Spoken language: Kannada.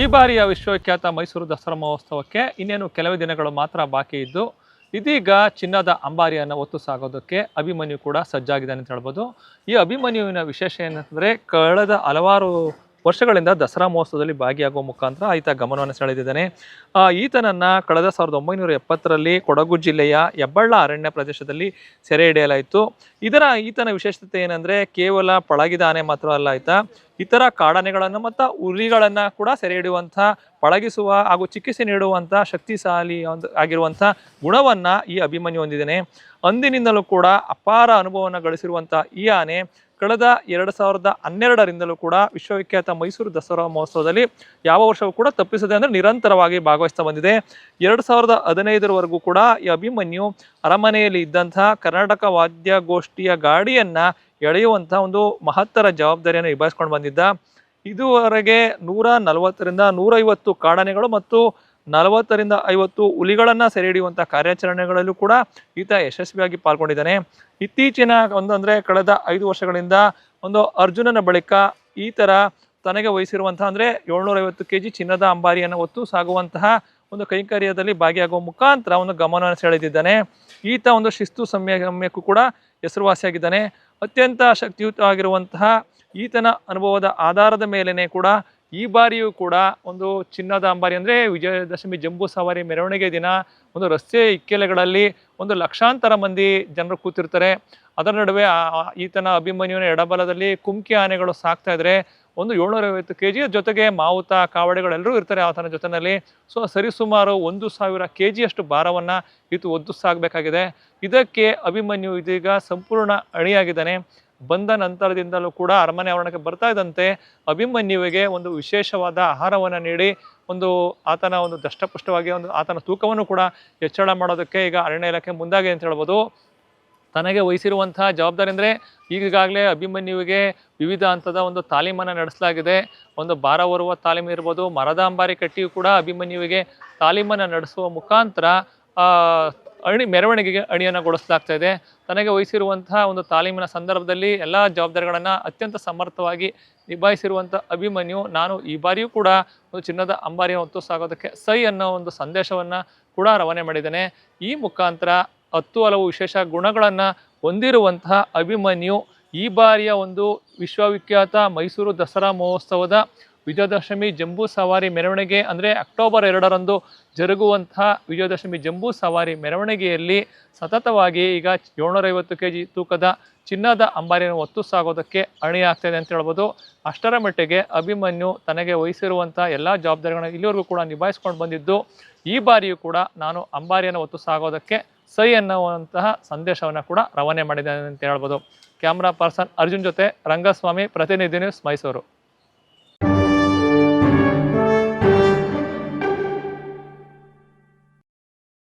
ಈ ಬಾರಿಯ ವಿಶ್ವವಿಖ್ಯಾತ ಮೈಸೂರು ದಸರಾ ಮಹೋತ್ಸವಕ್ಕೆ ಇನ್ನೇನು ಕೆಲವೇ ದಿನಗಳು ಮಾತ್ರ ಬಾಕಿ ಇದ್ದು, ಇದೀಗ ಚಿನ್ನದ ಅಂಬಾರಿಯನ್ನು ಹೊತ್ತು ಸಾಗೋದಕ್ಕೆ ಅಭಿಮನ್ಯು ಕೂಡ ಸಜ್ಜಾಗಿದ್ದಾನೆ ಅಂತ ಹೇಳ್ಬೋದು. ಈ ಅಭಿಮನ್ಯುವಿನ ವಿಶೇಷ ಏನಂತಂದರೆ, ಕಳೆದ ಹಲವಾರು ವರ್ಷಗಳಿಂದ ದಸರಾ ಮಹೋತ್ಸವದಲ್ಲಿ ಭಾಗಿಯಾಗುವ ಮುಖಾಂತರ ಈತ ಗಮನವನ್ನು ಸೆಳೆದಿದ್ದಾನೆ. ಈತನನ್ನ ಕಳೆದ ಸಾವಿರದ ಒಂಬೈನೂರ ಎಪ್ಪತ್ತರಲ್ಲಿ ಕೊಡಗು ಜಿಲ್ಲೆಯ ಹೆಬ್ಬಳ್ಳ ಅರಣ್ಯ ಪ್ರದೇಶದಲ್ಲಿ ಸೆರೆ ಹಿಡಿಯಲಾಯಿತು. ಇದರ ಈತನ ವಿಶೇಷತೆ ಏನಂದ್ರೆ ಕೇವಲ ಪಳಗಿದ ಆನೆ ಮಾತ್ರ ಅಲ್ಲ ಈತ ಇತರ ಕಾಡಾನೆಗಳನ್ನು ಮತ್ತು ಹುಲಿಗಳನ್ನು ಕೂಡ ಸೆರೆ ಹಿಡಿಯುವಂಥ, ಪಳಗಿಸುವ ಹಾಗೂ ಚಿಕಿತ್ಸೆ ನೀಡುವಂಥ ಶಕ್ತಿಶಾಲಿ ಒಂದು ಆಗಿರುವಂಥ ಗುಣವನ್ನು ಈ ಅಭಿಮನ್ಯು ಹೊಂದಿದ್ದಾನೆ. ಅಂದಿನಿಂದಲೂ ಕೂಡ ಅಪಾರ ಅನುಭವವನ್ನು ಗಳಿಸಿರುವಂಥ ಈ ಆನೆ ಕಳೆದ ಎರಡು ಸಾವಿರದ ಹನ್ನೆರಡರಿಂದಲೂ ಕೂಡ ವಿಶ್ವವಿಖ್ಯಾತ ಮೈಸೂರು ದಸರಾ ಮಹೋತ್ಸವದಲ್ಲಿ ಯಾವ ವರ್ಷವೂ ಕೂಡ ತಪ್ಪಿಸದೆ ಅಂದರೆ ನಿರಂತರವಾಗಿ ಭಾಗವಹಿಸ್ತಾ ಬಂದಿದೆ. ಎರಡು ಸಾವಿರದ ಹದಿನೈದರವರೆಗೂ ಕೂಡ ಈ ಅಭಿಮನ್ಯು ಅರಮನೆಯಲ್ಲಿ ಇದ್ದಂತಹ ಕರ್ನಾಟಕ ವಾದ್ಯಗೋಷ್ಠಿಯ ಗಾಡಿಯನ್ನ ಎಳೆಯುವಂಥ ಒಂದು ಮಹತ್ತರ ಜವಾಬ್ದಾರಿಯನ್ನು ನಿಭಾಯಿಸ್ಕೊಂಡು ಬಂದಿದ್ದ. ಇದುವರೆಗೆ ನೂರ ನಲವತ್ತರಿಂದ ನೂರೈವತ್ತು ಕಾಡಾನೆಗಳು ಮತ್ತು ನಲವತ್ತರಿಂದ ಐವತ್ತು ಹುಲಿಗಳನ್ನು ಸೆರೆ ಹಿಡಿಯುವಂಥ ಕಾರ್ಯಾಚರಣೆಗಳಲ್ಲೂ ಕೂಡ ಈತ ಯಶಸ್ವಿಯಾಗಿ ಪಾಲ್ಗೊಂಡಿದ್ದಾನೆ. ಇತ್ತೀಚಿನ ಒಂದು ಅಂದರೆ ಕಳೆದ ಐದು ವರ್ಷಗಳಿಂದ ಒಂದು ಅರ್ಜುನನ ಬಳಿಕ ಈ ಥರ ತನಗೆ ವಹಿಸಿರುವಂಥ ಅಂದರೆ ಏಳ್ನೂರೈವತ್ತು ಕೆ ಜಿ ಚಿನ್ನದ ಅಂಬಾರಿಯನ್ನು ಹೊತ್ತು ಸಾಗುವಂತಹ ಒಂದು ಕೈಂಕರ್ಯದಲ್ಲಿ ಭಾಗಿಯಾಗುವ ಮುಖಾಂತರ ಒಂದು ಗಮನವನ್ನು ಸೆಳೆದಿದ್ದಾನೆ. ಈತ ಒಂದು ಶಿಸ್ತು ಸಂಯಮಕ್ಕೂ ಕೂಡ ಹೆಸರುವಾಸಿಯಾಗಿದ್ದಾನೆ. ಅತ್ಯಂತ ಶಕ್ತಿಯುತವಾಗಿರುವಂತಹ ಈತನ ಅನುಭವದ ಆಧಾರದ ಮೇಲೆನೆ ಕೂಡ ಈ ಬಾರಿಯೂ ಕೂಡ ಒಂದು ಚಿನ್ನದ ಅಂಬಾರಿ ಅಂದರೆ ವಿಜಯದಶಮಿ ಜಂಬೂ ಸವಾರಿ ಮೆರವಣಿಗೆ ದಿನ ಒಂದು ರಸ್ತೆ ಇಕ್ಕೆಲೆಗಳಲ್ಲಿ ಒಂದು ಲಕ್ಷಾಂತರ ಮಂದಿ ಜನರು ಕೂತಿರ್ತಾರೆ. ಅದರ ನಡುವೆ ಈತನ ಅಭಿಮನ್ಯುವಿನ ಎಡಬಲದಲ್ಲಿ ಕುಮ್ಕಿ ಆನೆಗಳು ಸಾಕ್ತಾ ಇದ್ರೆ ಒಂದು ಏಳ್ನೂರೈವತ್ತು ಕೆ ಜಿ ಜೊತೆಗೆ ಮಾವುತ, ಕಾವಡೆಗಳೆಲ್ಲರೂ ಇರ್ತಾರೆ ಆತನ ಜೊತೆಯಲ್ಲಿ ಸೊ ಸರಿಸುಮಾರು ಒಂದು ಸಾವಿರ ಕೆ ಜಿಯಷ್ಟು ಭಾರವನ್ನು ಈತು ಒದ್ದು ಸಾಗಬೇಕಾಗಿದೆ ಇದಕ್ಕೆ ಅಭಿಮನ್ಯು ಇದೀಗ ಸಂಪೂರ್ಣ ಅಣಿಯಾಗಿದ್ದಾನೆ ಬಂದ ನಂತರದಿಂದಲೂ ಕೂಡ ಅರಮನೆ ಆವರಣಕ್ಕೆ ಬರ್ತಾ ಇದ್ದಂತೆ ಅಭಿಮನ್ಯುವಿಗೆ ಒಂದು ವಿಶೇಷವಾದ ಆಹಾರವನ್ನು ನೀಡಿ, ಒಂದು ಆತನ ಒಂದು ದಷ್ಟಪುಷ್ಟವಾಗಿ ಒಂದು ಆತನ ತೂಕವನ್ನು ಕೂಡ ಹೆಚ್ಚಳ ಮಾಡೋದಕ್ಕೆ ಈಗ ಅರಣ್ಯ ಇಲಾಖೆ ಮುಂದಾಗಿದೆ ಅಂತ ಹೇಳ್ಬೋದು. ತನಗೆ ವಹಿಸಿರುವಂತಹ ಜವಾಬ್ದಾರಿ ಅಂದರೆ ಈಗಾಗಲೇ ಅಭಿಮನ್ಯುವಿಗೆ ವಿವಿಧ ಹಂತದ ಒಂದು ತಾಲೀಮನ್ನು ನಡೆಸಲಾಗಿದೆ. ಒಂದು ಭಾರ ಹೊರುವ ತಾಲೀಮು ಇರ್ಬೋದು, ಮರದ ಅಂಬಾರಿ ಕಟ್ಟಿಯೂ ಕೂಡ ಅಭಿಮನ್ಯುವಿಗೆ ತಾಲೀಮನ್ನು ನಡೆಸುವ ಮುಖಾಂತರ ಅಣಿ, ಮೆರವಣಿಗೆಗೆ ಅಣಿಯನ್ನು ಗೊಳಿಸಲಾಗ್ತಾ ಇದೆ. ತನಗೆ ವಹಿಸಿರುವಂತಹ ಒಂದು ತಾಲೀಮಿನ ಸಂದರ್ಭದಲ್ಲಿ ಎಲ್ಲ ಜವಾಬ್ದಾರಿಗಳನ್ನು ಅತ್ಯಂತ ಸಮರ್ಥವಾಗಿ ನಿಭಾಯಿಸಿರುವಂಥ ಅಭಿಮನ್ಯು, ನಾನು ಈ ಬಾರಿಯೂ ಕೂಡ ಒಂದು ಚಿನ್ನದ ಅಂಬಾರಿಯನ್ನು ಹೊತ್ತು ಸಾಗೋದಕ್ಕೆ ಸೈ ಅನ್ನೋ ಒಂದು ಸಂದೇಶವನ್ನು ಕೂಡ ರವಾನೆ ಮಾಡಿದ್ದೇನೆ. ಈ ಮುಖಾಂತರ ಹತ್ತು ಹಲವು ವಿಶೇಷ ಗುಣಗಳನ್ನು ಹೊಂದಿರುವಂತಹ ಅಭಿಮನ್ಯು ಈ ಬಾರಿಯ ಒಂದು ವಿಶ್ವವಿಖ್ಯಾತ ಮೈಸೂರು ದಸರಾ ಮಹೋತ್ಸವದ ವಿಜಯದಶಮಿ ಜಂಬೂ ಸವಾರಿ ಮೆರವಣಿಗೆ ಅಂದರೆ ಅಕ್ಟೋಬರ್ ಎರಡರಂದು ಜರುಗುವಂತಹ ವಿಜಯದಶಮಿ ಜಂಬೂ ಸವಾರಿ ಮೆರವಣಿಗೆಯಲ್ಲಿ ಸತತವಾಗಿ ಈಗ ಏಳ್ನೂರೈವತ್ತು ಕೆ ಜಿ ತೂಕದ ಚಿನ್ನದ ಅಂಬಾರಿಯನ್ನು ಹೊತ್ತು ಸಾಗೋದಕ್ಕೆ ಅಣಿಯಾಗ್ತಾಯಿದೆ ಅಂತ ಹೇಳ್ಬೋದು. ಅಷ್ಟರ ಮಟ್ಟಿಗೆ ಅಭಿಮನ್ಯು ತನಗೆ ವಹಿಸಿರುವಂಥ ಎಲ್ಲ ಜವಾಬ್ದಾರಿಗಳನ್ನು ಇಲ್ಲಿವರೆಗೂ ಕೂಡ ನಿಭಾಯಿಸ್ಕೊಂಡು ಬಂದಿದ್ದು, ಈ ಬಾರಿಯೂ ಕೂಡ ನಾನು ಅಂಬಾರಿಯನ್ನು ಹೊತ್ತು ಸಾಗೋದಕ್ಕೆ ಸೈ ಅನ್ನುವಂತಹ ಸಂದೇಶವನ್ನು ಕೂಡ ರವಾನೆ ಮಾಡಿದ್ದೇನೆ ಅಂತ ಹೇಳ್ಬೋದು. ಕ್ಯಾಮ್ರಾ ಪರ್ಸನ್ ಅರ್ಜುನ್ ಜೊತೆ ರಂಗಸ್ವಾಮಿ, ಪ್ರತಿನಿಧಿ ನ್ಯೂಸ್ ಮೈಸೂರು.